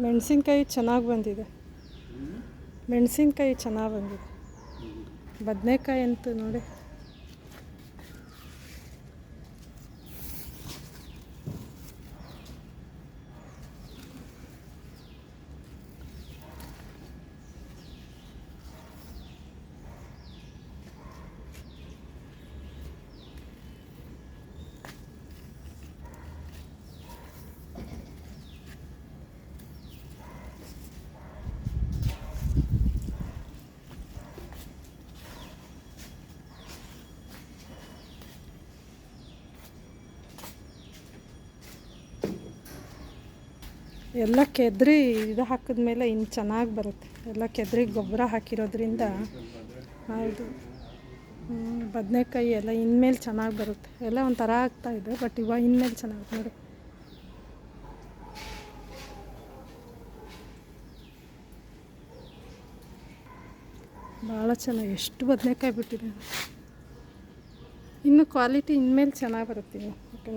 ಮೆಣಸಿನ್ಕಾಯಿ ಚೆನ್ನಾಗಿ ಬಂದಿದೆ. ಮೆಣಸಿನ್ಕಾಯಿ ಚೆನ್ನಾಗಿ ಬಂದಿದೆ. ಬದನೆಕಾಯಿ ಅಂತೂ ನೋಡಿ. ಎಲ್ಲ ಕೆದ್ರಿ ಇದು ಹಾಕಿದ್ಮೇಲೆ ಇನ್ನು ಚೆನ್ನಾಗಿ ಬರುತ್ತೆ. ಎಲ್ಲ ಕೆದ್ರಿ ಗೊಬ್ಬರ ಹಾಕಿರೋದ್ರಿಂದ ಹೌದು. ಬದನೆಕಾಯಿ ಎಲ್ಲ ಇನ್ಮೇಲೆ ಚೆನ್ನಾಗಿ ಬರುತ್ತೆ. ಎಲ್ಲ ಒಂಥರ ಇದೆ, ಬಟ್ ಇವಾಗ ಇನ್ಮೇಲೆ ಚೆನ್ನಾಗಿ ನೋಡಿ. ಭಾಳ ಚೆನ್ನಾಗಿ, ಎಷ್ಟು ಬದನೆಕಾಯಿ ಬಿಟ್ಟಿದೆ. ಇನ್ನು ಕ್ವಾಲಿಟಿ ಇನ್ಮೇಲೆ ಚೆನ್ನಾಗಿ ಬರುತ್ತೆ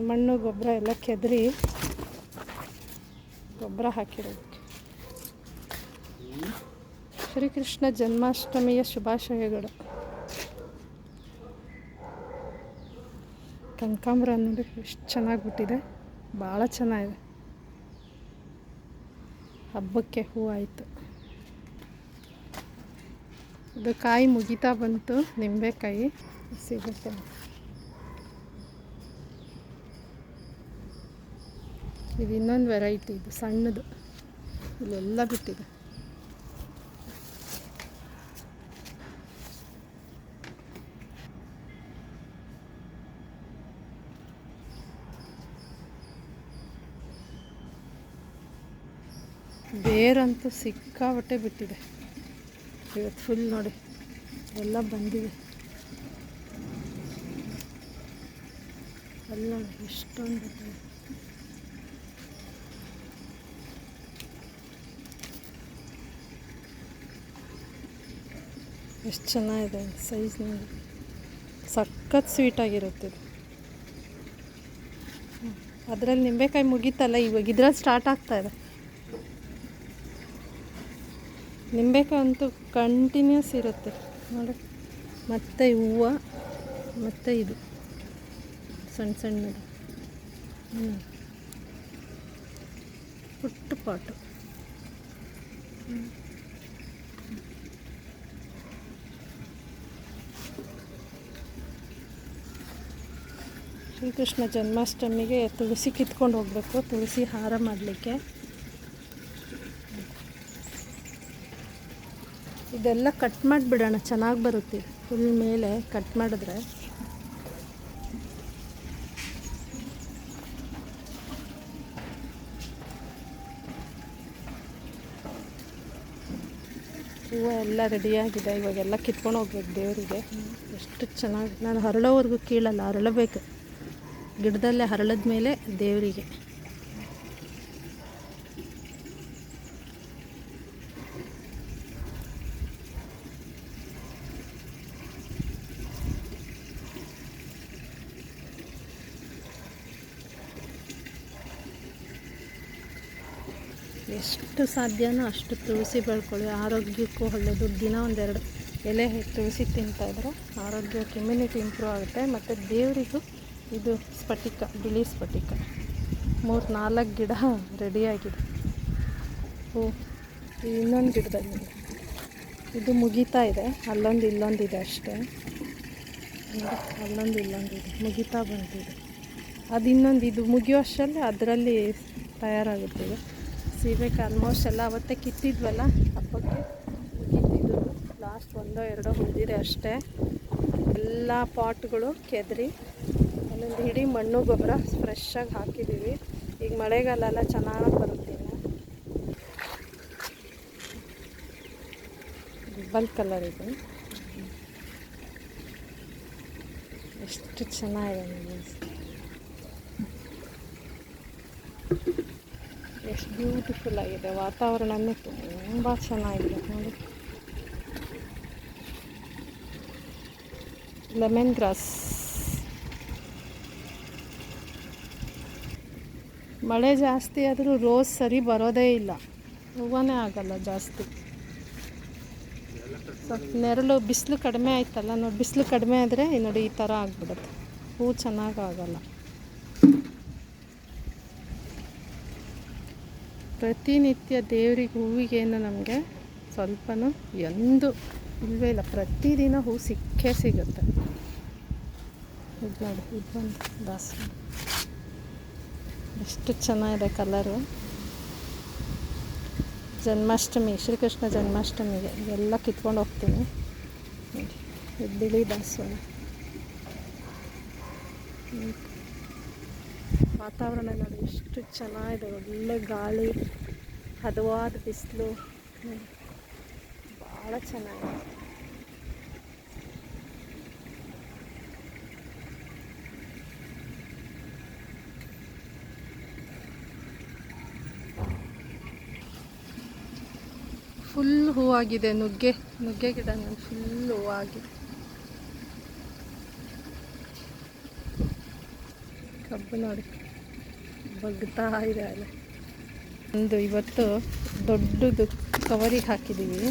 ಮಣ್ಣು, ಗೊಬ್ಬರ ಎಲ್ಲ ಕೆದರಿ ಗೊಬ್ಬರ ಹಾಕಿರೋದಕ್ಕೆ. ಶ್ರೀಕೃಷ್ಣ ಜನ್ಮಾಷ್ಟಮಿಯ ಶುಭಾಶಯಗಳು. ಕನಕಾಂಬ್ರ ನೋಡಿ ಎಷ್ಟು ಚೆನ್ನಾಗಿ ಬಿಟ್ಟಿದೆ ಭಾಳ ಚೆನ್ನಾಗಿದೆ. ಹಬ್ಬಕ್ಕೆ ಹೂ ಆಯಿತು. ಇದು ಕಾಯಿ ಮುಗಿತಾ ಬಂತು. ನಿಂಬೆಕಾಯಿ ಸಿಗುತ್ತೆ. ಇದು ಇನ್ನೊಂದು ವೆರೈಟಿ ಇದು, ಸಣ್ಣದು. ಇಲ್ಲೆಲ್ಲ ಬಿಟ್ಟಿದೆ. ಬೇರಂತೂ ಸಿಕ್ಕಾಬಟ್ಟೆ ಬಿಟ್ಟಿದೆ. ಇವತ್ತು ಫುಲ್ ನೋಡಿ, ಎಲ್ಲ ಬಂದಿದೆ. ಅಲ್ಲ ಎಷ್ಟೊಂದು ಬಿಟ್ಟಿದೆ ಎಷ್ಟು ಚೆನ್ನಾಗಿದೆ ಸೈಜ್ ನೋಡಿ. ಸಖತ್ ಸ್ವೀಟಾಗಿರುತ್ತೆ ಇದು. ಅದರಲ್ಲಿ ನಿಂಬೆಕಾಯಿ ಮುಗೀತಲ್ಲ, ಇವಾಗ ಇದ್ರಲ್ಲಿ ಸ್ಟಾರ್ಟ್ ಆಗ್ತಾ ಇದೆ. ನಿಂಬೆಕಾಯಿ ಅಂತೂ ಕಂಟಿನ್ಯೂಸ್ ಇರುತ್ತೆ. ನೋಡಿ, ಮತ್ತು ಹೂವು, ಮತ್ತು ಇದು. ಸಣ್ಣ ಸಣ್ಣದು ಹ್ಞೂ ಪುಟ್ಟು ಪಾಟು. ಶ್ರೀಕೃಷ್ಣ ಜನ್ಮಾಷ್ಟಮಿಗೆ ತುಳಸಿ ಕಿತ್ಕೊಂಡು ಹೋಗಬೇಕು, ತುಳಸಿ ಹಾರ ಮಾಡಲಿಕ್ಕೆ. ಇದೆಲ್ಲ ಕಟ್ ಮಾಡಿಬಿಡೋಣ, ಚೆನ್ನಾಗಿ ಬರುತ್ತೆ. ಫುಲ್ ಮೇಲೆ ಕಟ್ ಮಾಡಿದ್ರೆ. ಹೂವು ಎಲ್ಲ ರೆಡಿಯಾಗಿದೆ ಇವಾಗೆಲ್ಲ ಕಿತ್ಕೊಂಡು ಹೋಗ್ಬೇಕು ದೇವರಿಗೆ. ಎಷ್ಟು ಚೆನ್ನಾಗಿ, ನಾನು ಹರಳೋವರೆಗೂ ಕೀಳಲ್ಲ, ಹರಳಬೇಕು. ಗಿಡದಲ್ಲೇ ಹರಳದ ಮೇಲೆ ದೇವರಿಗೆ. ಎಷ್ಟು ಸಾಧ್ಯನೋ ಅಷ್ಟು ತುಳಸಿ ಬೆಳ್ಕೊಳ್ಳಿ. ಆರೋಗ್ಯಕ್ಕೂ ಒಳ್ಳೆಯದು. ದಿನ ಒಂದೆರಡು ಎಲೆ ತುಳಸಿ ತಿಂತಾಯಿದ್ರೆ ಆರೋಗ್ಯಕ್ಕೆ ಇಮ್ಯುನಿಟಿ ಇಂಪ್ರೂವ್ ಆಗುತ್ತೆ. ಮತ್ತು ದೇವರಿಗೂ ಇದು ಸ್ಫಟಿಕ, ಬಿಳಿ ಸ್ಫಟಿಕ. ಮೂರು ನಾಲ್ಕು ಗಿಡ ರೆಡಿಯಾಗಿದೆ. ಹೂ ಇನ್ನೊಂದು ಗಿಡದಲ್ಲಿ ಇದು ಮುಗೀತಾ ಇದೆ. ಅಲ್ಲೊಂದು ಇಲ್ಲೊಂದಿದೆ ಅಷ್ಟೇ. ಅಲ್ಲೊಂದು ಇಲ್ಲೊಂದಿದೆ. ಮುಗಿತಾ ಬಂದಿದೆ. ಅದು ಇನ್ನೊಂದು, ಇದು ಮುಗಿಯೋ ಅಷ್ಟರಲ್ಲಿ ಅದರಲ್ಲಿ ತಯಾರಾಗುತ್ತೆ ಇದು. ಸೀಬೇಕು ಆಲ್ಮೋಸ್ಟ್ ಎಲ್ಲ ಅವತ್ತೇ ಕಿತ್ತಿದ್ವಲ್ಲ, ಹಬ್ಬಕ್ಕೆ. ಕಿತ್ತಿದ್ದು ಲಾಸ್ಟ್ ಒಂದೋ ಎರಡೋ ಉಳಿದಿದೆ ಅಷ್ಟೇ. ಎಲ್ಲ ಪಾಟ್ಗಳು ಕೆದರಿ. ಒಂದೊಂದು ಹಿಡಿ ಮಣ್ಣು ಗೊಬ್ಬರ ಫ್ರೆಶ್ಶಾಗಿ ಹಾಕಿದ್ದೀವಿ ಈಗ ಮಳೆಗಾಲ ಎಲ್ಲ ಚೆನ್ನಾಗಿ ಬರುತ್ತೆ ಬಲ್ ಕಲರ್ ಇದು. ಎಷ್ಟು ಚೆನ್ನಾಗಿದೆ ಎಷ್ಟು ಬ್ಯೂಟಿಫುಲ್ ಆಗಿದೆ. ವಾತಾವರಣನೂ ತುಂಬ ಚೆನ್ನಾಗಿದೆ ನೋಡಿ. ಲೆಮನ್ ಗ್ರಾಸ್ ಮಳೆ ಜಾಸ್ತಿ ಆದರೂ ರೋಸ್ ಸರಿ ಬರೋದೇ ಇಲ್ಲ. ಹೂವನೇ ಆಗಲ್ಲ ಜಾಸ್ತಿ. ಸ್ವಲ್ಪ ನೆರಳು ಬಿಸಿಲು ಕಡಿಮೆ ಆಯ್ತಲ್ಲ ನೋಡಿ, ಬಿಸಿಲು ಕಡಿಮೆ ಆದರೆ ನೋಡಿ ಈ ಥರ ಆಗ್ಬಿಡುತ್ತೆ. ಹೂ ಚೆನ್ನಾಗಿ ಆಗಲ್ಲ. ಪ್ರತಿನಿತ್ಯ ದೇವ್ರಿಗೆ ಹೂವಿಗೇನು ನಮಗೆ ಸ್ವಲ್ಪನೂ ಎಂದು ಇಲ್ಲವೇ ಇಲ್ಲ. ಪ್ರತಿದಿನ ಹೂ ಸಿಕ್ಕೇ ಸಿಗುತ್ತೆ. ಇದು ನೋಡಿ, ಇದು ಬಂದು ದಾಸವಾಳ. ಎಷ್ಟು ಚೆನ್ನಾಗಿದೆ ಕಲರು. ಜನ್ಮಾಷ್ಟಮಿ, ಶ್ರೀಕೃಷ್ಣ ಜನ್ಮಾಷ್ಟಮಿಗೆ ಎಲ್ಲ ಕಿತ್ಕೊಂಡು ಹೋಗ್ತೀನಿ. ಬಿಳಿ ದಾಸವಾಳ. ವಾತಾವರಣ ನೋಡಿ, ಎಷ್ಟು ಚೆನ್ನಾಗಿದೆ. ಒಳ್ಳೆ ಗಾಳಿ, ಹದವಾದ ಬಿಸಿಲು. ಭಾಳ ಚೆನ್ನಾಗಿದೆ. ಫುಲ್ ಹೂವಾಗಿದೆ, ನುಗ್ಗೆ ನುಗ್ಗೆ ಗಿಡ ನನ್ನ ಫುಲ್ ಹೂವಾಗಿದೆ. ಕಬ್ಬು ನೋಡಿ, ಬಗ್ತಾ ಇದೆ ಅಲ್ಲ. ಒಂದು ಇವತ್ತು ದೊಡ್ಡದು ಕವರಿಗೆ ಹಾಕಿದ್ದೀವಿ.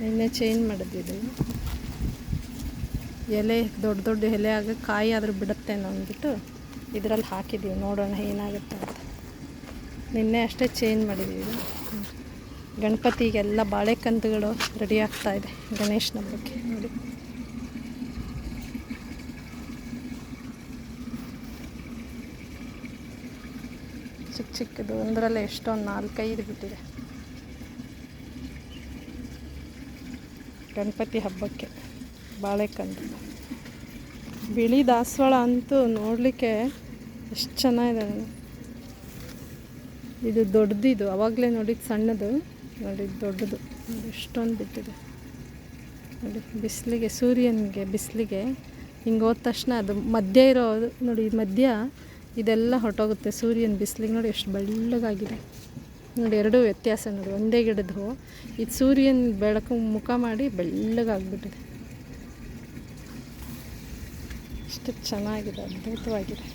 ನಿನ್ನೆ ಚೇಂಜ್ ಮಾಡಿದ್ದೀವಿ ಎಲೆ, ದೊಡ್ಡ ದೊಡ್ಡ ಎಲೆ ಆಗ ಕಾಯಿ ಆದರೂ ಬಿಡುತ್ತೇನೋ ಅಂದ್ಬಿಟ್ಟು ಇದರಲ್ಲಿ ಹಾಕಿದ್ದೀವಿ. ನೋಡೋಣ ಏನಾಗುತ್ತೆ ಅಂತ. ನಿನ್ನೆ ಅಷ್ಟೇ ಚೇಂಜ್ ಮಾಡಿದ್ದೀವಿ. ಗಣಪತಿಗೆಲ್ಲ ಬಾಳೆಕಂದುಗಳು ರೆಡಿ ಆಗ್ತಾ ಇದೆ. ಗಣೇಶನ ಹಬ್ಬಕ್ಕೆ. ನೋಡಿ. ಚಿಕ್ಕ ಚಿಕ್ಕದು ಒಂದರಲ್ಲೇ ಎಷ್ಟೊಂದು ನಾಲ್ಕೈದು ಬಿಟ್ಟಿದೆ. ಗಣಪತಿ ಹಬ್ಬಕ್ಕೆ ಬಾಳೆಕಂದು. ಬಿಳಿ ದಾಸವಾಳ ಅಂತೂ ನೋಡಲಿಕ್ಕೆ ಎಷ್ಟು ಚೆನ್ನಾಗಿದೆ. ಇದು ದೊಡ್ಡದಿದು ಅವಾಗಲೇ ನೋಡಿ ಸಣ್ಣದು. ನೋಡಿ, ದೊಡ್ಡದು. ಎಷ್ಟೊಂದು ಬಿಟ್ಟಿದೆ ನೋಡಿ, ಬಿಸಿಲಿಗೆ, ಸೂರ್ಯನಿಗೆ ಬಿಸಿಲಿಗೆ ಹಿಂಗೆ ಹೋದ ತಕ್ಷಣ ಅದು ಮಧ್ಯ ಇರೋದು ನೋಡಿ, ಈ ಮಧ್ಯ ಇದೆಲ್ಲ ಹೊರಟೋಗುತ್ತೆ ಸೂರ್ಯನ ಬಿಸಿಲಿಗೆ. ನೋಡಿ, ಎಷ್ಟು ಬೆಳ್ಳಗಾಗಿದೆ. ನೋಡಿ, ಎರಡೂ ವ್ಯತ್ಯಾಸ ನೋಡಿ, ಒಂದೇ ಗಿಡದ್ದು. ಇದು ಸೂರ್ಯನ ಬೆಳಕು ಮುಖ ಮಾಡಿ ಬೆಳ್ಳಗಾಗ್ಬಿಟ್ಟಿದೆ. ಎಷ್ಟು ಚೆನ್ನಾಗಿದೆ, ಅದ್ಭುತವಾಗಿದೆ.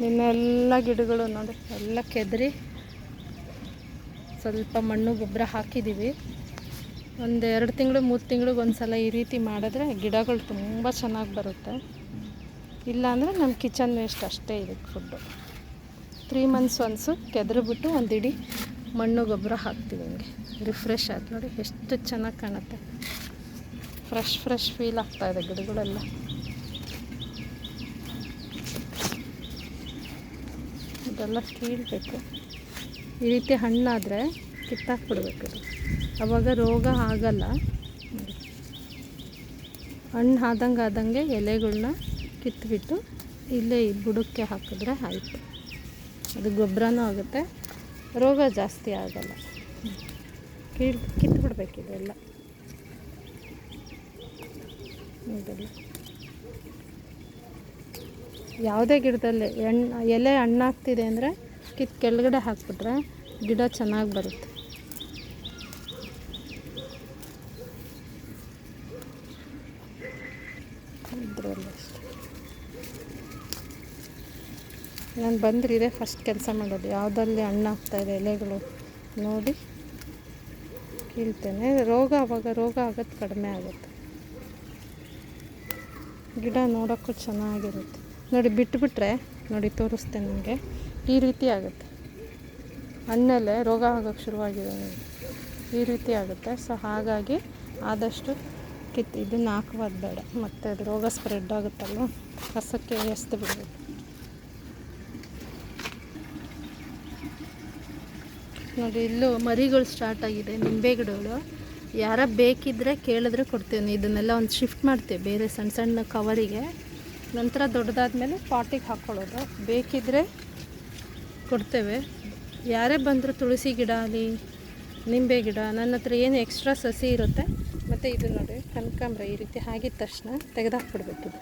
ನಿನ್ನೆಲ್ಲ ಗಿಡಗಳು ನೋಡಿ, ಎಲ್ಲ ಕೆದರಿ ಸ್ವಲ್ಪ ಮಣ್ಣು ಗೊಬ್ಬರ ಹಾಕಿದ್ದೀವಿ. ಒಂದು ಎರಡು ತಿಂಗಳು, ಮೂರು ತಿಂಗಳಿಗೆ ಒಂದು ಸಲ ಈ ರೀತಿ ಮಾಡಿದ್ರೆ ಗಿಡಗಳು ತುಂಬ ಚೆನ್ನಾಗಿ ಬರುತ್ತೆ. ಇಲ್ಲಾಂದರೆ ನಮ್ಮ ಕಿಚನ್ ವೇಸ್ಟ್ ಅಷ್ಟೇ ಇದಕ್ಕೆ ಫುಡ್ಡು ತ್ರೀ ಮಂತ್ಸ್ ಒನ್ಸು ಕೆದರಿಬಿಟ್ಟು ಒಂದು ಇಡೀ ಮಣ್ಣು ಗೊಬ್ಬರ ಹಾಕ್ತೀವಿ ಹಿಂಗೆ. ರಿಫ್ರೆಶ್ ಆಯ್ತು ನೋಡಿ, ಎಷ್ಟು ಚೆನ್ನಾಗಿ ಕಾಣುತ್ತೆ. ಫ್ರೆಶ್ ಫ್ರೆಶ್ ಫೀಲ್ ಆಗ್ತಾ ಇದೆ ಗಿಡಗಳೆಲ್ಲ. ಇದೆಲ್ಲ ಕೀಳಬೇಕು. ಈ ರೀತಿ ಹಣ್ಣಾದರೆ ಕಿತ್ತಾಕ್ಬಿಡ್ಬೇಕು. ಅವಾಗ ರೋಗ ಆಗಲ್ಲ. ಹಣ್ಣು ಆದಂಗೆ ಆದಂಗೆ ಎಲೆಗಳನ್ನ ಕಿತ್ಬಿಟ್ಟು ಇಲ್ಲೇ ಈ ಬುಡಕ್ಕೆ ಹಾಕಿದ್ರೆ ಆಯಿತು. ಅದು ಗೊಬ್ಬರನೂ ಆಗುತ್ತೆ. ರೋಗ ಜಾಸ್ತಿ ಆಗಲ್ಲ. ಕೀಳ್ ಕಿತ್ಬಿಡ್ಬೇಕು ಇದೆಲ್ಲ. ಇದೆಲ್ಲ. ಯಾವುದೇ ಗಿಡದಲ್ಲಿ ಎಣ್ಣೆ ಎಲೆ ಹಣ್ಣಾಗ್ತಿದೆ ಅಂದರೆ ಕಿತ್ತು ಕೆಳಗಡೆ ಹಾಕ್ಬಿಟ್ರೆ ಗಿಡ ಚೆನ್ನಾಗಿ ಬರುತ್ತೆ. ನಾನು ಬಂದ್ರೆ ಇದೇ ಫಸ್ಟ್ ಕೆಲಸ ಮಾಡೋದು. ಯಾವುದಲ್ಲಿ ಹಣ್ಣಾಗ್ತಾ ಇದೆ, ಎಲೆಗಳು ನೋಡಿ ಕೀಳ್ತೇನೆ. ರೋಗ ಆವಾಗ ರೋಗ ಆಗೋದು ಕಡಿಮೆ ಆಗುತ್ತೆ. ಗಿಡ ನೋಡೋಕ್ಕೂ ಚೆನ್ನಾಗಿರುತ್ತೆ. ನೋಡಿ ಬಿಟ್ಬಿಟ್ರೆ, ನೋಡಿ ತೋರಿಸ್ತೇನೆ ನಿಮಗೆ. ಈ ರೀತಿ ಆಗುತ್ತೆ. ಹಣ್ಣಲ್ಲೇ ರೋಗ ಆಗೋಕ್ಕೆ ಶುರುವಾಗಿದೆ ಈ ರೀತಿ ಆಗುತ್ತೆ. ಸೊ ಹಾಗಾಗಿ ಆದಷ್ಟು ಕಿತ್ತು ಇದನ್ನು ಹಾಕಬಾರ್ದು ಬೇಡ. ಮತ್ತು ಅದು ರೋಗ ಸ್ಪ್ರೆಡ್ ಆಗುತ್ತಲ್ವ? ಕಸಕ್ಕೆ ಎಸ್ದು ಬಿಡಬೇಕು. ನೋಡಿ, ಇಲ್ಲೂ ಮರಿಗಳು ಸ್ಟಾರ್ಟ್ ಆಗಿದೆ. ನಿಂಬೆ ಗಿಡಗಳು. ಯಾರ ಬೇಕಿದ್ದರೆ ಕೇಳಿದ್ರೆ ಕೊಡ್ತೀವಿ ಇದನ್ನೆಲ್ಲ ಒಂದು ಶಿಫ್ಟ್ ಮಾಡ್ತೀವಿ ಬೇರೆ ಸಣ್ಣ ಸಣ್ಣ ಕವರಿಗೆ ನಂತರ ದೊಡ್ಡದಾದ ಮೇಲೆ ಪಾಟಿಗೆ ಹಾಕ್ಕೊಳ್ಳೋದು ಬೇಕಿದ್ದರೆ ಕೊಡ್ತೇವೆ. ಯಾರೇ ಬಂದರೂ ತುಳಸಿ ಗಿಡ ಅಲ್ಲಿ ನಿಂಬೆ ಗಿಡ, ನನ್ನ ಹತ್ರ ಏನು ಎಕ್ಸ್ಟ್ರಾ ಸಸಿ ಇರುತ್ತೆ, ಮತ್ತು ಇದು ನೋಡಿ ಕನಕಾಂಬ್ರ ಈ ರೀತಿ ಆಗಿದ ತಕ್ಷಣ ತೆಗೆದಾಕ್ಬಿಡ್ಬೇಕಿದು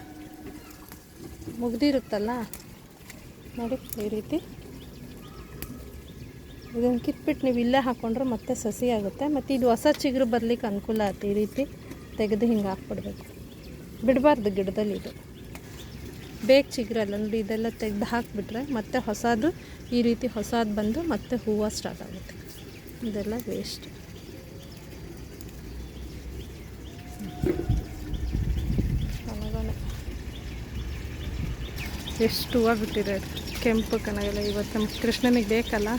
ಮುಗ್ದಿರುತ್ತಲ್ಲ? ನೋಡಿ, ಈ ರೀತಿ. ಇದನ್ನು ಕಿತ್ಬಿಟ್ಟು ನೀವು ಇಲ್ಲೇ ಹಾಕ್ಕೊಂಡ್ರೆ ಮತ್ತೆ ಸಸಿ ಆಗುತ್ತೆ. ಮತ್ತು ಇದು ಹೊಸ ಚಿಗುರು ಬರಲಿಕ್ಕೆ ಅನುಕೂಲ ಆಗುತ್ತೆ ಈ ರೀತಿ ತೆಗೆದು ಹಿಂಗೆ ಹಾಕ್ಬಿಡ್ಬೇಕು. ಬಿಡಬಾರ್ದು ಗಿಡದಲ್ಲಿ ಇದು. ಬೇಗ ಚಿಗುರಲ್ಲ ನೋಡಿ ಇದೆಲ್ಲ ತೆಗೆದು ಹಾಕಿಬಿಟ್ರೆ ಮತ್ತೆ ಹೊಸದು ಈ ರೀತಿ ಹೊಸದು ಬಂದು ಮತ್ತೆ ಹೂವು ಸ್ಟಾರ್ಟ್ ಆಗುತ್ತೆ. ಇದೆಲ್ಲ ವೇಸ್ಟ್ ಎಷ್ಟು ಹೂವು ಬಿಟ್ಟಿದೆ. ಕೆಂಪು ಕನಗೆಲ್ಲ ಇವತ್ತು ನಮ್ಮ ಕೃಷ್ಣನಿಗೆ ಬೇಕಲ್ಲ.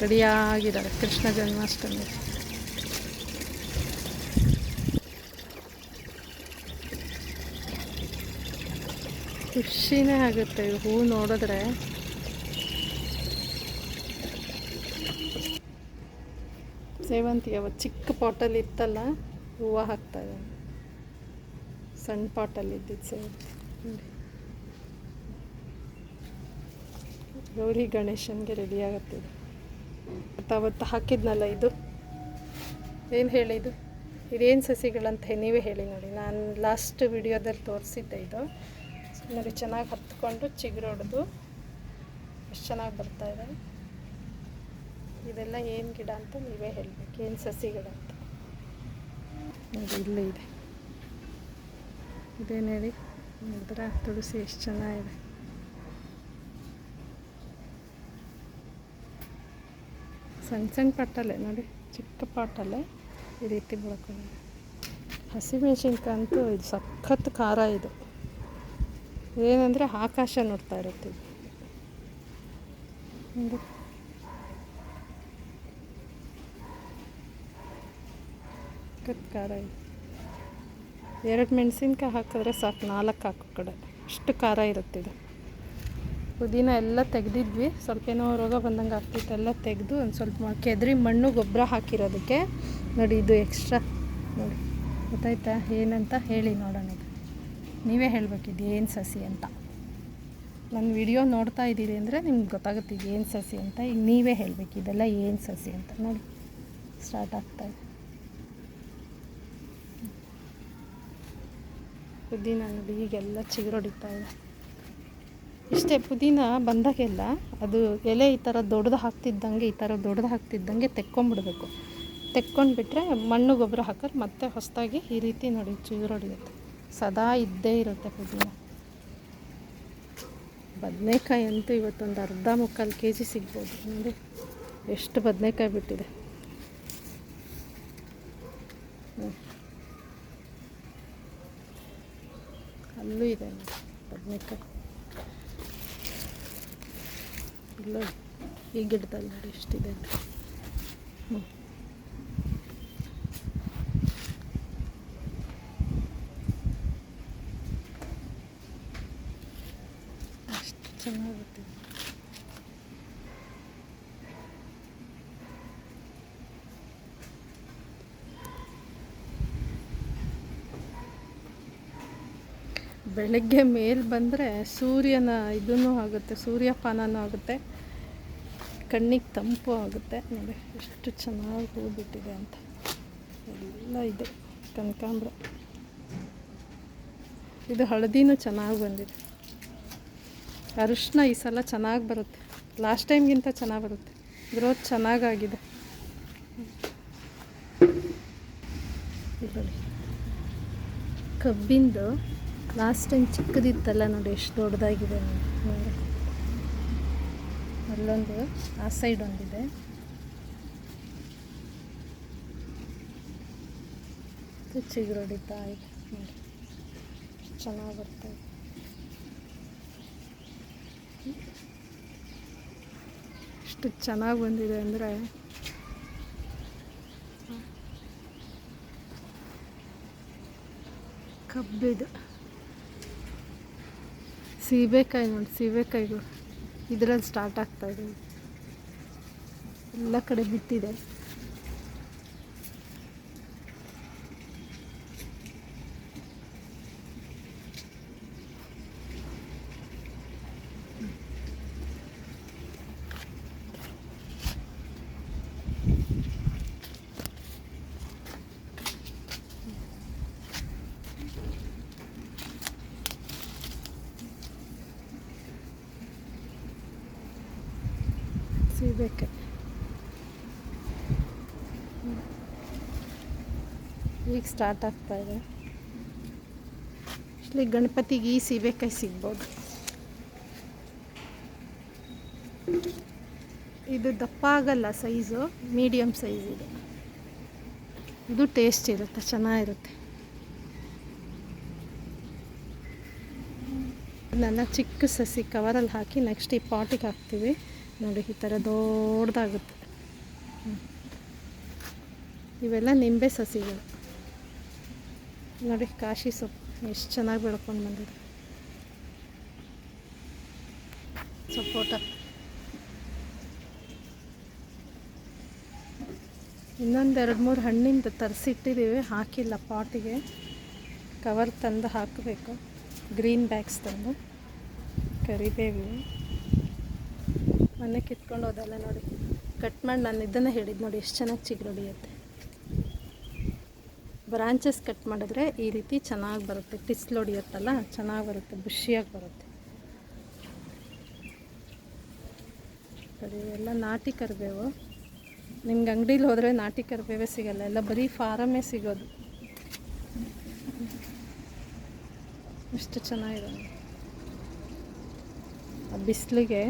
ರೆಡಿಯಾಗಿದ್ದಾರೆ ಕೃಷ್ಣ ಜನ್ಮಾಷ್ಟಮಿ. ಖುಷಿನೇ ಆಗುತ್ತೆ ಹೂ ನೋಡಿದ್ರೆ. ಸೇವಂತಿಗೆ ಅವತ್ತು ಚಿಕ್ಕ ಪಾಟಲ್ಲಿ ಇತ್ತಲ್ಲ, ಹೂವು ಹಾಕ್ತಾ ಇದೆ ಸಣ್ಣ ಪಾಟಲ್ಲಿ ಇದ್ದಿದ್ದು ಸೇವಂತಿ. ಗೌರಿ ಗಣೇಶನ್ಗೆ ರೆಡಿ ಆಗುತ್ತೆ ಮತ್ತು ಅವತ್ತು ಹಾಕಿದ್ನಲ್ಲ ಇದು? ಏನು ಹೇಳಿ ಇದು? ಇದೇನು ಸಸಿಗಳಂತ? ನೀವೇ ಹೇಳಿ ನೋಡಿ. ನಾನು ಲಾಸ್ಟ್ ವಿಡಿಯೋದಲ್ಲಿ ತೋರಿಸಿದ್ದೆ ಇದು. ನೋಡಿ, ಚೆನ್ನಾಗಿ ಹತ್ಕೊಂಡು ಚಿಗುರೊಡೆದು ಎಷ್ಟು ಚೆನ್ನಾಗಿ ಬರ್ತಾ ಇದೆ. ಇದೆಲ್ಲ ಏನು ಗಿಡ ಅಂತ ನೀವೇ ಹೇಳಬೇಕು. ಏನು ಸಸಿಗಳ ಅಂತ. ನೋಡಿ, ಇಲ್ಲೇ ಇದೆ. ಇದೇನು ನೋಡಿ, ನೋಡಿದ್ರೆ ತುಳಸಿ ಎಷ್ಟು ಚೆನ್ನಾಗಿದೆ. ಸಣ್ಣ ಸಣ್ಣ ಪಾಟಲ್ಲೇ ನೋಡಿ, ಚಿಕ್ಕ ಪಾಟಲ್ಲೇ ಈ ರೀತಿ ಬೆಳ್ಕೊಂಡಿದೆ. ಹಸಿಮೆಣ್ಸಿನ್ಕಾಯಿ ಅಂತೂ ಇದು ಸಖತ್ ಖಾರ ಇದು. ಏನಂದರೆ ಆಕಾಶ ನೋಡ್ತಾ ಇರುತ್ತೆ. ನೋಡಿ. ಸಖತ್ ಖಾರ ಎರಡು ಮೆಣಸಿನ್ಕಾಯಿ ಹಾಕಿದ್ರೆ ಸಾಕು, ನಾಲ್ಕು ಹಾಕು ಕಡೆ. ಅಷ್ಟು ಖಾರ ಇದು. ಪುದೀನ ಎಲ್ಲ ತೆಗೆದಿದ್ವಿ. ಸ್ವಲ್ಪ ಏನೋ ರೋಗ ಬಂದಂಗೆ ಆಗ್ತಿತ್ತು, ಎಲ್ಲ ತೆಗೆದು ಒಂದು ಸ್ವಲ್ಪ ಕೆದರಿ ಮಣ್ಣು ಗೊಬ್ಬರ ಹಾಕಿರೋದಕ್ಕೆ. ನೋಡಿ, ಇದು ಎಕ್ಸ್ಟ್ರಾ ನೋಡಿ, ಗೊತ್ತಾಯ್ತಾ? ಏನಂತ ಹೇಳಿ ಇದು ನೀವೇ ಹೇಳಬೇಕು ಏನು ಸಸಿ ಅಂತ. ನನ್ನ ವಿಡಿಯೋ ನೋಡ್ತಾ ಇದ್ದೀರಿ ಅಂದರೆ ನಿಮ್ಗೆ ಗೊತ್ತಾಗುತ್ತೆ ಇದು ಏನು ಸಸಿ ಅಂತ. ಈಗ ನೀವೇ ಹೇಳಬೇಕು, ಇದೆಲ್ಲ ಏನು ಸಸಿ ಅಂತ. ನೋಡಿ ಸ್ಟಾರ್ಟ್ ಆಗ್ತಾಯಿದೆ ಪುದೀನ ನೋಡಿ ಈಗೆಲ್ಲ ಚಿಗುರೊಡಿತಾ ಇದೆ. ಇಷ್ಟೇ, ಪುದೀನ ಬಂದಾಗೆಲ್ಲ ಅದು ಎಲೆ ಈ ಥರ ದೊಡ್ಡದು ಹಾಕ್ತಿದ್ದಂಗೆ, ಈ ಥರ ದೊಡ್ಡದು ಹಾಕ್ತಿದ್ದಂಗೆ ತೆಕ್ಕೊಂಬಿಡ್ಬೇಕು. ತೆಕ್ಕೊಂಡ್ಬಿಟ್ರೆ ಮಣ್ಣು ಗೊಬ್ಬರ ಹಾಕಿದ್ರೆ ಮತ್ತೆ ಹೊಸದಾಗಿ ಈ ರೀತಿ ನೋಡಿ ಚಿಗುರೊಡೆಯುತ್ತೆ. ಸದಾ ಇದ್ದೇ ಇರುತ್ತೆ ಪುದೀನ. ಬದನೆಕಾಯಿ ಅಂತೂ ಇವತ್ತೊಂದು ಅರ್ಧ ಮುಕ್ಕಾಲು ಕೆ ಜಿ ಸಿಗ್ಬೋದು. ನೋಡಿ ಎಷ್ಟು ಬದನೆಕಾಯಿ ಬಿಟ್ಟಿದೆ. ಅಲ್ಲೂ ಇದೆ ಬದನೆಕಾಯಿ. ಇಲ್ಲ ಈ ಗಿಡದಲ್ಲಿ ನೋಡಿ ಎಷ್ಟಿದೆ ಹ್ಞೂ ಅಷ್ಟು ಚೆನ್ನಾಗುತ್ತೆ ಬೆಳಗ್ಗೆ ಮೇಲೆ ಬಂದರೆ ಸೂರ್ಯನ ಇದೂ ಆಗುತ್ತೆ, ಸೂರ್ಯಪಾನನೂ ಆಗುತ್ತೆ. ಕಣ್ಣಿಗೆ ತಂಪು ಆಗುತ್ತೆ. ನೋಡಿ, ಎಷ್ಟು ಚೆನ್ನಾಗಿ ಹೂ ಬಿಟ್ಟಿದೆ ಅಂತ. ಎಲ್ಲ ಇದೆ ಕನಕಾಂಬ್ರ. ಇದು ಹಳದಿನೂ ಚೆನ್ನಾಗಿ ಬಂದಿದೆ. ಅರಿಶಿನ ಈ ಸಲ ಚೆನ್ನಾಗಿ ಬರುತ್ತೆ. ಲಾಸ್ಟ್ ಟೈಮ್ಗಿಂತ ಚೆನ್ನಾಗಿ ಬರುತ್ತೆ. ಗ್ರೋತ್ ಚೆನ್ನಾಗಾಗಿದೆ. ಕಬ್ಬಿಂದು ಲಾಸ್ಟ್ ಟೈಮ್ ಚಿಕ್ಕದಿತ್ತಲ್ಲ, ನೋಡಿ ಎಷ್ಟು ದೊಡ್ಡದಾಗಿದೆ ನೋಡಿ. ಅಲ್ಲೊಂದು, ಆ ಸೈಡ್ ಒಂದಿದೆ. ಚಿಗುರೊಡಿತಾ ಇದೆ ನೋಡಿ. ಚೆನ್ನಾಗಿ ಬರ್ತಾ ಇದೆ ಎಷ್ಟು ಚೆನ್ನಾಗಿ ಬಂದಿದೆ ಅಂದರೆ. ಕಬ್ಬಿದು. ಸೀಬೆಕಾಯಿ ನೋಡಿ ಸೀಬೆಕಾಯಿಗಳು ಇದರಲ್ಲಿ ಸ್ಟಾರ್ಟ್ ಆಗ್ತಾ ಇದೆ. ಎಲ್ಲ ಕಡೆ ಬಿಟ್ಟಿದೆ. ಇದಕ್ಕೆ ಈಗ ಸ್ಟಾರ್ಟ್ ಆಗ್ತಾ ಇದೆ. ಆ್ಯಕ್ಚುಲಿ ಗಣಪತಿಗೆ ಈ ಸೀಬೆಕಾಯಿ ಸಿಗ್ಬೋದು. ಇದು ದಪ್ಪ ಆಗಲ್ಲ ಸೈಜು ಮೀಡಿಯಮ್ ಸೈಜ್ ಇದು. ಇದು ಟೇಸ್ಟ್ ಇರುತ್ತೆ ಚೆನ್ನಾಗಿರುತ್ತೆ. ನನ್ನ ಚಿಕ್ಕ ಸಸಿ ಕವರಲ್ಲಿ ಹಾಕಿ ನೆಕ್ಸ್ಟ್ ಈ ಪಾಟಿಗೆ ಹಾಕ್ತೀವಿ. ನೋಡಿ, ಈ ಥರ ದೊಡ್ಡದಾಗುತ್ತೆ. ಇವೆಲ್ಲ ನಿಂಬೆ ಸಸಿಗಳು. ನೋಡಿ, ಕಾಶಿ ಸೊಪ್ಪು. ಎಷ್ಟು ಚೆನ್ನಾಗಿ ಬೆಳ್ಕೊಂಡು ಬಂದಿದೆ. ಸಪೋಟ. ಇನ್ನೊಂದು ಎರಡು ಮೂರು ಹಣ್ಣಿಂದ ತರಿಸಿಟ್ಟಿದ್ದೀವಿ ಹಾಕಿಲ್ಲ ಪಾಟಿಗೆ. ಕವರ್ ತಂದು ಹಾಕಬೇಕು. ಗ್ರೀನ್ ಬ್ಯಾಗ್ಸ್ ತಂದು. ಕರಿಬೇವು ಮೊನ್ನೆ ಕಿತ್ಕೊಂಡು ಹೋದಲ್ಲ ನೋಡಿ. ಕಟ್ ಮಾಡಿ ನಾನು ಇದನ್ನು ಹೇಳಿದ್ದು ನೋಡಿ ಎಷ್ಟು ಚೆನ್ನಾಗಿ ಚಿಗುರೊಡಿಯುತ್ತೆ ಬ್ರಾಂಚಸ್ ಕಟ್ ಮಾಡಿದ್ರೆ ಈ ರೀತಿ ಚೆನ್ನಾಗಿ ಬರುತ್ತೆ. ಟಿಸ್ಲು ಹೊಡಿಯುತ್ತಲ್ಲ, ಚೆನ್ನಾಗಿ ಬರುತ್ತೆ ಬುಷಿಯಾಗಿ ಬರುತ್ತೆ. ಎಲ್ಲ ನಾಟಿ ಕರಿಬೇವು. ನಿಮ್ಗೆ ಅಂಗಡೀಲಿ ಹೋದರೆ ನಾಟಿ ಕರಿಬೇವೇ ಸಿಗಲ್ಲ. ಎಲ್ಲ ಬರೀ ಫಾರಮೇ ಸಿಗೋದು. ಎಷ್ಟು ಚೆನ್ನಾಗಿದೆ ಆ ಬಿಸಿಲಿಗೆ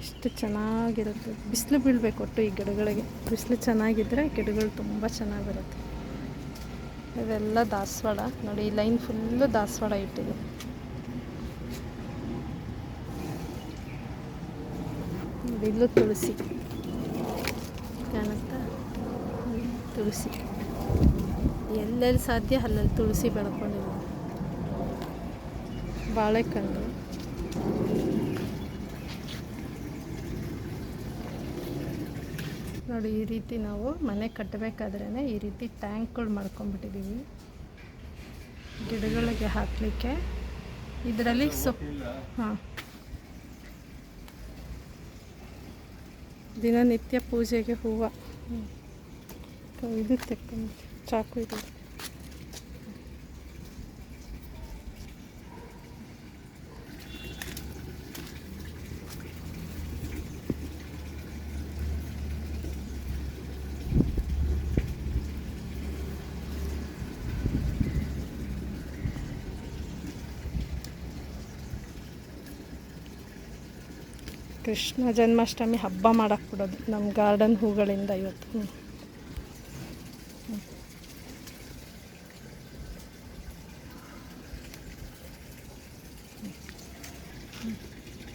ಎಷ್ಟು ಚೆನ್ನಾಗಿರುತ್ತೆ. ಬಿಸಿಲು ಬೀಳಬೇಕು ಒಟ್ಟು ಈ ಗಿಡಗಳಿಗೆ. ಬಿಸಿಲು ಚೆನ್ನಾಗಿದ್ದರೆ ಗಿಡಗಳು ತುಂಬ ಚೆನ್ನಾಗಿ ಬರುತ್ತೆ ಇದೆಲ್ಲ ದಾಸವಾಳ. ನೋಡಿ, ಈ ಲೈನ್ ಫುಲ್ಲು ದಾಸವಾಳ ಇಟ್ಟಿದೆ. ಇಲ್ಲೂ ತುಳಸಿ ಕಾಣುತ್ತಾ? ತುಳಸಿ. ಎಲ್ಲೆಲ್ಲಿ ಸಾಧ್ಯ ಅಲ್ಲಲ್ಲಿ ತುಳಸಿ ಬೆಳ್ಕೊಂಡಿದ್ದೀನಿ ಬಾಳೆಕಂಡು ನೋಡಿ ಈ ರೀತಿ ನಾವು ಮನೆ ಕಟ್ಟಬೇಕಾದ್ರೇ ಈ ರೀತಿ ಟ್ಯಾಂಕ್ಗಳು ಮಾಡ್ಕೊಂಡ್ಬಿಟ್ಟಿದ್ದೀವಿ ಗಿಡಗಳಿಗೆ ಹಾಕಲಿಕ್ಕೆ. ಇದರಲ್ಲಿ ಸೊ ಹಾಂ. ದಿನನಿತ್ಯ ಪೂಜೆಗೆ ಹೂವು. ಇದು ತೆಕ್ಕೊಂಡು ಚಾಕು ಇದೆ. ಕೃಷ್ಣ ಜನ್ಮಾಷ್ಟಮಿ ಹಬ್ಬ ಮಾಡಕ್ಕೆ ಬಿಡೋದು ನಮ್ಮ ಗಾರ್ಡನ್ ಹೂಗಳಿಂದ ಇವತ್ತು.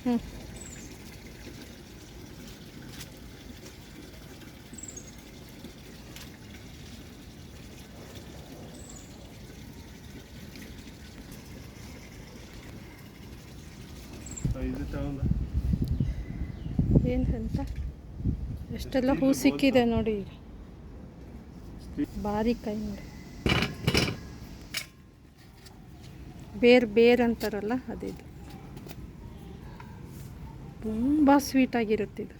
ಹ್ಞೂ ಇದು ತಗೊಂಡ ಏನು ಅಂತ ಎಷ್ಟೆಲ್ಲ ಹೂ ಸಿಕ್ಕಿದೆ ನೋಡಿ ಈಗ. ಭಾರಿ ಕೈ ನೋಡಿ. ಬೇರ್ ಬೇರ್ ಅಂತಾರಲ್ಲ ಅದಿದು. ತುಂಬ ಸ್ವೀಟಾಗಿರುತ್ತೆ ಇದು.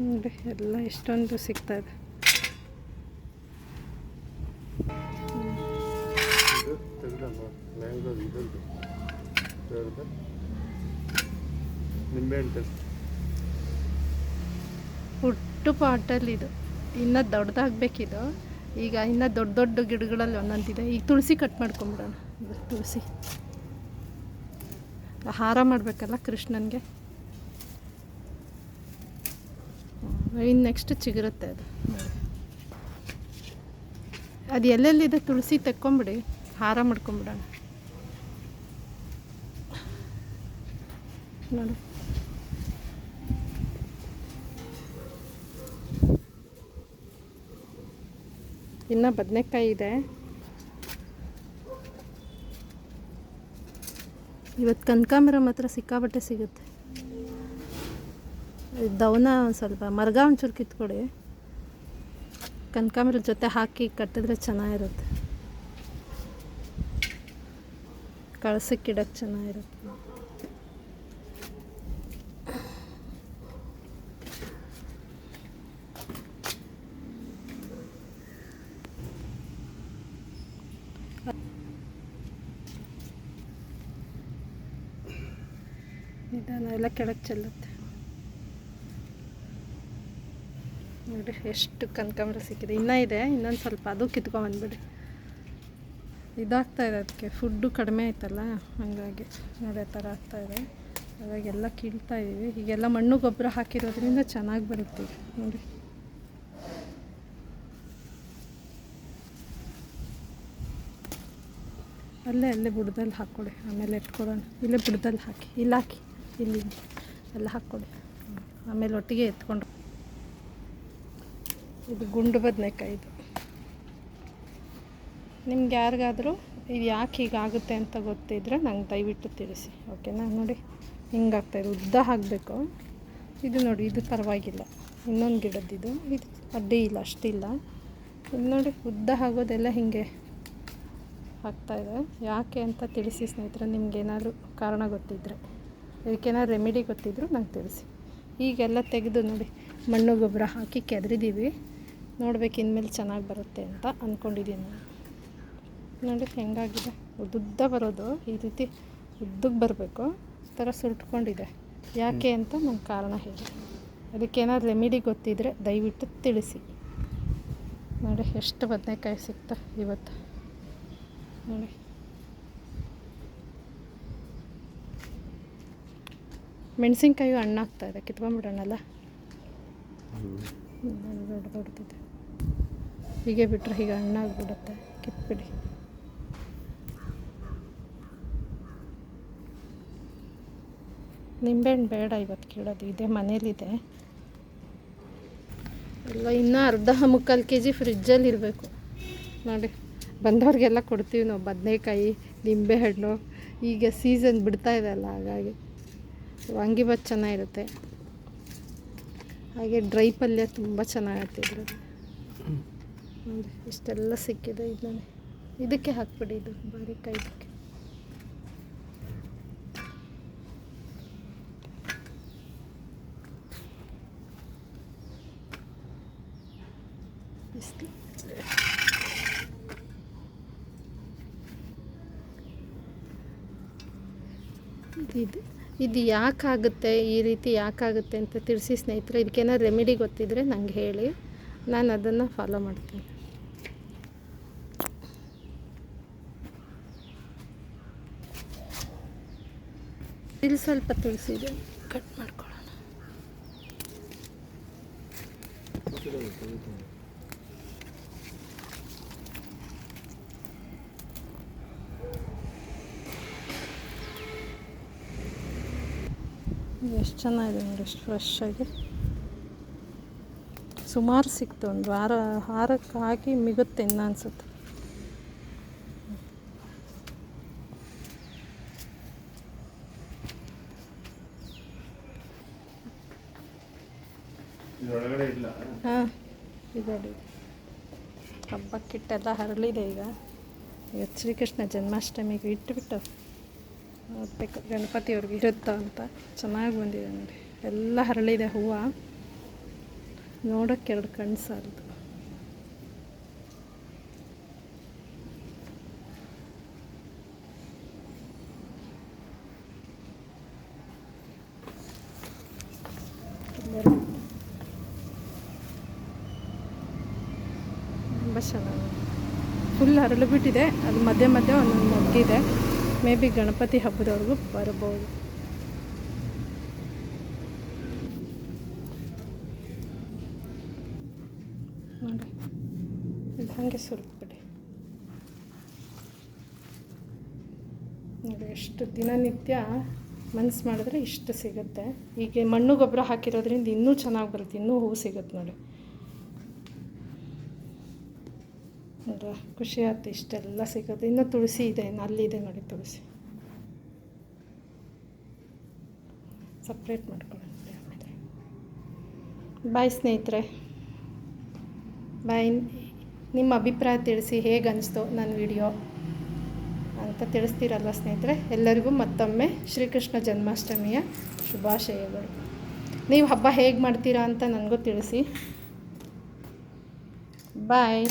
ನೋಡಿ, ಎಲ್ಲ ಎಷ್ಟೊಂದು ಸಿಗ್ತಾ ಯಾವ್ದು ನಿಂಬೆಹಣ್ಣು ಹುಟ್ಟು ಪಾಟಲ್ಲಿ ಇದು. ಇನ್ನೂ ದೊಡ್ಡದಾಗಬೇಕಿದು ಈಗ ಇನ್ನೂ ದೊಡ್ಡ ದೊಡ್ಡ ಗಿಡಗಳಲ್ಲಿ ಒಂದೊಂದಿದೆ. ಈಗ ತುಳಸಿ ಕಟ್ ಮಾಡ್ಕೊಂಬಿಡೋಣ. ತುಳಸಿ. ಹಾರ ಮಾಡಬೇಕಲ್ಲ ಕೃಷ್ಣನಿಗೆ. ಇನ್ನು ನೆಕ್ಸ್ಟ್ ಚಿಗುರುತ್ತೆ ಅದು. ಅದು ಎಲ್ಲೆಲ್ಲಿದೆ? ತುಳಸಿ ತಕ್ಕೊಂಬಿಡಿ. ಹಾರ ಮಾಡ್ಕೊಂಬಿಡೋಣ. ನೋಡಿ. ಇನ್ನು ಬದನೆಕಾಯಿ ಇದೆ. ಇವತ್ತು ಕನಕಾಂಬರ ಮಾತ್ರ ಸಿಕ್ಕಾಬಟ್ಟೆ ಸಿಗುತ್ತೆ. ದವನ ಒಂದು ಸ್ವಲ್ಪ, ಮರಗ ಒಂಚೂರು ಕಿತ್ಕೊಡಿ. ಕನಕಾಂಬರ ಜೊತೆ ಹಾಕಿ ಕಟ್ಟಿದ್ರೆ ಚೆನ್ನಾಗಿರುತ್ತೆ. ಕಳ್ಸಕ್ಕಿಡಕ್ಕೆ ಚೆನ್ನಾಗಿರುತ್ತೆ ನಿಧಾನ ಎಲ್ಲ ಕೆಳಗೆ ಚೆಲ್ಲುತ್ತೆ. ನೋಡಿ ಎಷ್ಟು ಕನಕಾಂಬ್ರ ಸಿಕ್ಕಿದೆ. ಇನ್ನೂ ಇದೆ, ಇನ್ನೊಂದು ಸ್ವಲ್ಪ, ಅದು ಕಿತ್ಕೊಂಬಂದ್ಬಿಡಿ ಇದಾಗ್ತಾ ಇದೆ ಅದಕ್ಕೆ. ಫುಡ್ಡು ಕಡಿಮೆ ಆಯ್ತಲ್ಲ, ಹಾಗಾಗಿ ನೋಡಿ, ಆ ಥರ ಆಗ್ತಾ ಇದೆ. ಅವಾಗೆಲ್ಲ ಕೀಳ್ತಾ ಇದ್ದೀವಿ ಹೀಗೆಲ್ಲ ಮಣ್ಣು ಗೊಬ್ಬರ ಹಾಕಿರೋದ್ರಿಂದ ಚೆನ್ನಾಗಿ ಬರುತ್ತೆ ನೋಡಿ ಅಲ್ಲೇ ಅಲ್ಲೇ ಬುಡದಲ್ಲಿ ಹಾಕ್ಕೊಡಿ. ಆಮೇಲೆ ಇಟ್ಕೊಡೋಣ. ಇಲ್ಲೇ ಬುಡದಲ್ಲಿ ಹಾಕಿ. ಇಲ್ಲಿ, ಹಾಕಿ. ಇಲ್ಲಿ ಎಲ್ಲ ಹಾಕ್ಕೊಡಿ. ಆಮೇಲೆ ಒಟ್ಟಿಗೆ ಎತ್ಕೊಂಡು. ಇದು ಗುಂಡು ಬದನೆಕಾಯಿ ಇದು. ನಿಮ್ಗೆ ಯಾರಿಗಾದರೂ ಇದು ಯಾಕೆ ಹೀಗಾಗುತ್ತೆ ಅಂತ ಗೊತ್ತಿದ್ರೆ ನಂಗೆ ದಯವಿಟ್ಟು ತಿಳಿಸಿ. ಓಕೆನಾ? ನೋಡಿ ಹಿಂಗಾಗ್ತಾಯಿದೆ ಉದ್ದ ಹಾಕಬೇಕು. ಇದು ನೋಡಿ, ಇದು ಪರವಾಗಿಲ್ಲ. ಇನ್ನೊಂದು ಗಿಡದ್ದಿದು ಇದು. ಅಡ್ಡಿ ಇಲ್ಲ, ಅಷ್ಟಿಲ್ಲ. ಇದು ನೋಡಿ, ಉದ್ದ ಆಗೋದೆಲ್ಲ ಹೀಗೆ ಆಗ್ತಾಯಿದೆ ಯಾಕೆ ಅಂತ ತಿಳಿಸಿ ಸ್ನೇಹಿತರೆ ನಿಮ್ಗೇನಾದರೂ ಕಾರಣ ಗೊತ್ತಿದ್ದರೆ ಇದಕ್ಕೇನಾದ್ರು ರೆಮಿಡಿ ಗೊತ್ತಿದ್ರು ನಂಗೆ ತಿಳಿಸಿ. ಈಗೆಲ್ಲ ತೆಗೆದು ನೋಡಿ, ಮಣ್ಣು ಗೊಬ್ಬರ ಹಾಕಿ ಕೆದರಿದ್ದೀವಿ ನೋಡ್ಬೇಕು ಇನ್ಮೇಲೆ ಚೆನ್ನಾಗಿ ಬರುತ್ತೆ ಅಂತ ಅಂದ್ಕೊಂಡಿದ್ದೀನಿ ನಾನು. ನೋಡಿ ಹೆಂಗಾಗಿದೆ? ಉದ್ದುದ್ದ ಬರೋದು, ಈ ರೀತಿ ಉದ್ದಕ್ಕೆ ಬರಬೇಕು. ಈ ಥರ ಸುಲ್ಟ್ಕೊಂಡಿದೆ ಯಾಕೆ ಅಂತ ನನ್ನ ಕಾರಣ ಹೇಳಿ. ಅದಕ್ಕೇನಾದ್ರು ರೆಮಿಡಿ ಗೊತ್ತಿದ್ದರೆ ದಯವಿಟ್ಟು ತಿಳಿಸಿ. ನೋಡಿ, ಎಷ್ಟು ಬದನೆಕಾಯಿ ಸಿಕ್ತ ಇವತ್ತು. ನೋಡಿ. ಮೆಣಸಿನ್ಕಾಯಿ ಹಣ್ಣಾಗ್ತಾ ಇದೆ, ಕಿತ್ಕೊಂಡ್ಬಿಡೋಣಲ್ಲ? ದೊಡ್ಡ ದೊಡ್ಡದಿದೆ. ಹೀಗೆ ಬಿಟ್ಟರೆ ಹೀಗೆ ಹಣ್ಣಾಗ್ಬಿಡುತ್ತೆ, ಕಿತ್ಬಿಡಿ. ನಿಂಬೆಹಣ್ಣು ಬೇಡ ಇವತ್ತು ಕೇಳೋದು, ಇದೆ ಮನೇಲಿದೆ. ಎಲ್ಲ ಇನ್ನೂ ಅರ್ಧ ಮುಕ್ಕಾಲು ಕೆ ಜಿ ಫ್ರಿಜ್ಜಲ್ಲಿ ಇರಬೇಕು. ನೋಡಿ, ಬಂದವ್ರಿಗೆಲ್ಲ ಕೊಡ್ತೀವಿ ನಾವು ಬದನೆಕಾಯಿ, ನಿಂಬೆಹಣ್ಣು ಈಗ ಸೀಸನ್ ಬಿಡ್ತಾ ಇದೆ ಅಲ್ಲ, ಹಾಗಾಗಿ. ವಾಂಗಿಭಾತ್ ಚೆನ್ನಾಗಿರುತ್ತೆ. ಹಾಗೆ ಡ್ರೈ ಪಲ್ಯ ತುಂಬ ಚೆನ್ನಾಗಿರುತ್ತೆ ಇದರಲ್ಲಿ. ಇಷ್ಟೆಲ್ಲ ಸಿಕ್ಕಿದೆ ಇದನ್ನೇ ಇದಕ್ಕೆ ಹಾಕ್ಬಿಡಿ ಇದು ಬಾರಿಕಾಯಿ ಇದಕ್ಕೆ ಇಷ್ಟು ಇದು ಇದು ಯಾಕಾಗುತ್ತೆ, ಈ ರೀತಿ ಯಾಕಾಗುತ್ತೆ ಅಂತ ತಿಳಿಸಿ ಸ್ನೇಹಿತರೆ ಇದಕ್ಕೇನೋ ರೆಮಿಡಿ ಗೊತ್ತಿದ್ದರೆ ನಂಗೆ ಹೇಳಿ. ನಾನು ಅದನ್ನು ಫಾಲೋ ಮಾಡ್ತೀನಿ. ಇಲ್ಲಿ ಸ್ವಲ್ಪ ತಿಳಿಸಿದೆ ಕಟ್ ಮಾಡ್ಕೊಳ್ಳೋಣ. ಎಷ್ಟು ಚೆನ್ನಾಗಿದೆ ನೋಡಿ ಎಷ್ಟು ಫ್ರೆಶ್ ಆಗಿ ಸುಮಾರು ಸಿಕ್ತು ಒಂದು ವಾರ ಹಾರಕ್ಕೆ ಹಾಕಿ ಮಿಗುತ್ತೆ ಇನ್ನು ಅನ್ಸುತ್ತೆ ಹಾಂ ಇದೆ ಹಬ್ಬಕ್ಕಿಟ್ಟೆಲ್ಲ ಹರಳಿದೆ ಈಗ ಇವತ್ತು ಶ್ರೀಕೃಷ್ಣ ಜನ್ಮಾಷ್ಟಮಿಗೆ ಇಟ್ಬಿಟ್ಟು ನೋಡ್ಬೇಕು ಗಣಪತಿಯವ್ರಿಗೆ ಇರುತ್ತಾ ಅಂತ ಚೆನ್ನಾಗಿ ಬಂದಿದೆ ನೋಡಿ. ಎಲ್ಲ ಹರಳಿದೆ ಹೂವು. ನೋಡೋಕ್ಕೆ ಎರಡು ಕಣ್ಣು ಸಾಲದು. ತುಂಬ ಫುಲ್ ಹರಳುಬಿಟ್ಟಿದೆ ಅದು ಮಧ್ಯೆ ಮಧ್ಯೆ ಒಂದೊಂದು ಮೊಗ್ಗಿದೆ. ಮೇ ಬಿ ಗಣಪತಿ ಹಬ್ಬದವ್ರಿಗೂ ಬರ್ಬೋದು ನೋಡಿ ಇದು ಹಾಗೆ ಸುರಿದ್ಬಿಡಿ ನೋಡಿ ಎಷ್ಟು ದಿನನಿತ್ಯ ಮನ್ಸು ಮಾಡಿದ್ರೆ ಇಷ್ಟು ಸಿಗುತ್ತೆ. ಹೀಗೆ ಮಣ್ಣು ಗೊಬ್ಬರ ಹಾಕಿರೋದ್ರಿಂದ ಇನ್ನೂ ಚೆನ್ನಾಗಿ ಬರುತ್ತೆ, ಇನ್ನೂ ಹೂವು ಸಿಗುತ್ತೆ ನೋಡಿ. ನೋಡ್ರ ಖುಷಿ ಆಯ್ತು, ಇಷ್ಟೆಲ್ಲ ಸಿಗೋದು. ಇನ್ನು ತುಳಸಿ ಇದೆ ಅಲ್ಲಿದೆ ನೋಡಿ ತುಳಸಿ. ಸಪ್ರೇಟ್ ಮಾಡ್ಕೊಳ್ಳಿ ಬಾಯ್ ಸ್ನೇಹಿತರೆ. ಬಾಯ್ ನಿಮ್ಮ ಅಭಿಪ್ರಾಯ ತಿಳಿಸಿ, ಹೇಗೆ ಅನಿಸ್ತು ನನ್ನ ವಿಡಿಯೋ ಅಂತ ತಿಳಿಸ್ತೀರಲ್ವ ಸ್ನೇಹಿತರೆ? ಎಲ್ಲರಿಗೂ ಮತ್ತೊಮ್ಮೆ ಶ್ರೀಕೃಷ್ಣ ಜನ್ಮಾಷ್ಟಮಿಯ ಶುಭಾಶಯಗಳು. ನೀವು ಹಬ್ಬ ಹೇಗೆ ಮಾಡ್ತೀರಾ ಅಂತ ನನಗೂ ತಿಳಿಸಿ. ಬಾಯ್